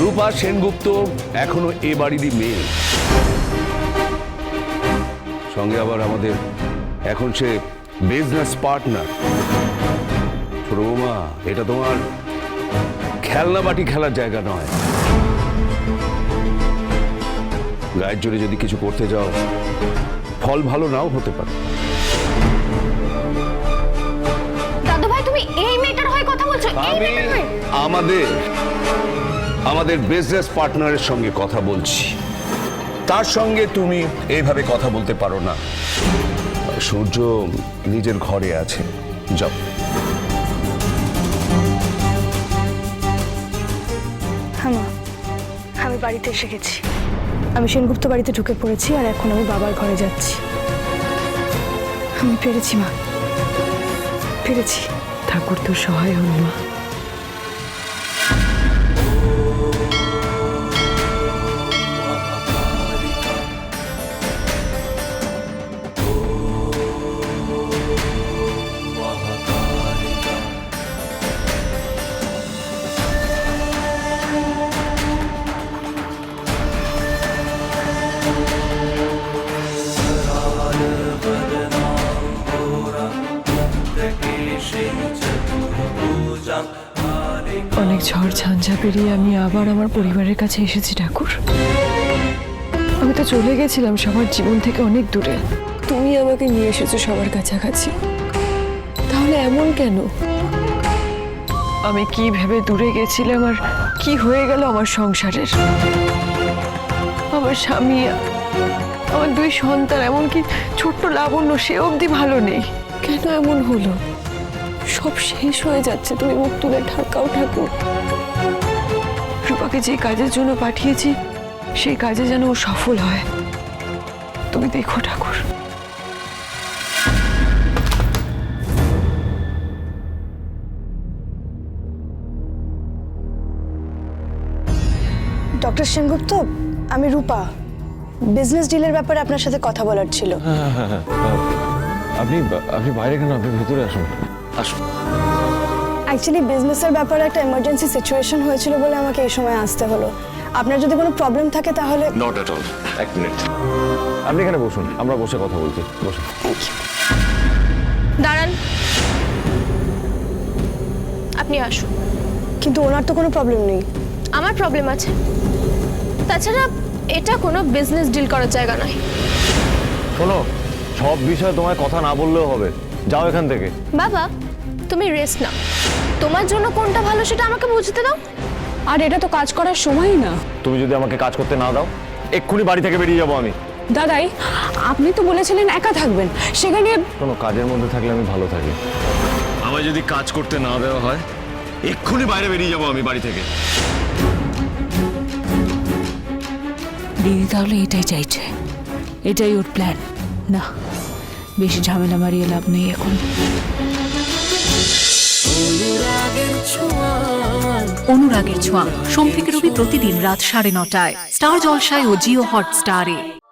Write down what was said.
রূপা সেনগুপ্ত এখনও এ বাড়িরই মেয়ে। সঙ্গে আবার আমাদের এখন সে বিজনেস পার্টনার ছোট বৌমা এটা তোমার খেলনা বাটি খেলার জায়গা নয়। গায়ের জোরে যদি কিছু করতে যাও ফল ভালো নাও হতে পারে। দাদু ভাই তুমি এই মেয়েটার হয়ে কথা বলছো? এই আমি মেয়েটার আমাদের আমাদের বিজনেস পার্টনারের সঙ্গে কথা বলছি। তার সঙ্গে তুমি এইভাবে কথা বলতে পারো না। সূর্য নিজের ঘরে আছে। যাও। হ্যাঁ আমি বাড়িতে এসে গেছি। আমি সেনগুপ্ত বাড়িতে ঢুকে পড়েছি আর এখন আমি বাবার ঘরে যাচ্ছি। আমি পেরেছি মা। পেরেছি। ঠাকুর তো সহায় হন মা। অনেক ঝড় ঝঞ্ঝা পেরিয়ে আমি আবার আমার পরিবারের কাছে এসেছি, ঠাকুর। আমি তো চলে গেছিলাম সবার জীবন থেকে অনেক দূরে। তুমি আমাকে নিয়ে এসেছ সবার কাছাকাছি। তাহলে এমন কেন? আমি কি ভেবে দূরে গেছিলাম আর কি হয়ে গেল আমার সংসারের? আমার স্বামী, আমার দুই সন্তান, এমনকি ছোট্ট লাবণ্য, সে অবধি ভালো নেই। কেন এমন হলো? সব শেষ হয়ে যাচ্ছে তুমি মুখ তুলে ঠাকাও ঠাকুর। রূপাকে যে কাজের জন্য পাঠিয়েছি সেই কাজে যেন ও সফল হয়। তুমি দেখো ঠাকুর। ডক্টর সেনগুপ্ত আমি রূপা। বিজনেস ডিলের ব্যাপারে আপনার সাথে কথা বলার ছিল। আপনি আপনি বাইরে কেন? আপনি ভেতরে আসুন। আসুন। অ্যাকচুয়ালি বিজনেসের ব্যাপারে একটা এমার্জেন্সি সিচুয়েশন হয়েছিল বলে আমাকে এই সময় আসতে হলো। আপনার যদি কোনো প্রবলেম থাকে তাহলে নট এট অল এক মিনিট আপনি এখানে বসুন আমরা বসে কথা বলছি। বসুন। দাঁড়ান। আপনি আসুন। কিন্তু ওনার তো কোনো প্রবলেম নেই। আমার প্রবলেম আছে। তাছাড়া এটা কোনো বিজনেস ডিল করার জায়গা নয়। শোনো সব বিষয়ে তোমায় কথা না বললেও হবে। যাও এখান থেকে। বাবা তুমি রেস্ট নাও। তোমার জন্য কোনটা ভালো সেটা আমাকে বুঝতে দাও। আর এটা তো কাজ করার সময়ই না। তুমি যদি আমাকে কাজ করতে না দাও এক্ষুনি বাড়ি থেকে বেরিয়ে যাব আমি। দাদাই আপনি তো বলেছিলেন একা থাকবেন। সেখানে কোনো কাজের মধ্যে থাকলে আমি ভালো থাকি। আমায় যদি কাজ করতে না দেওয়া হয় এক্ষুনি বাইরে বেরিয়ে যাব আমি বাড়ি থেকে। দিদি তাহলে এটাই চাইছে। এটাই ওর প্ল্যান না। বেশি ঝামেলা মারিয়ে লাভ নেই এখন। অনুরাগের ছোঁয়া। সোম থেকে রবি প্রতিদিন রাত সাড়ে নটায়। স্টার জলসায় ও জিও হটস্টারে।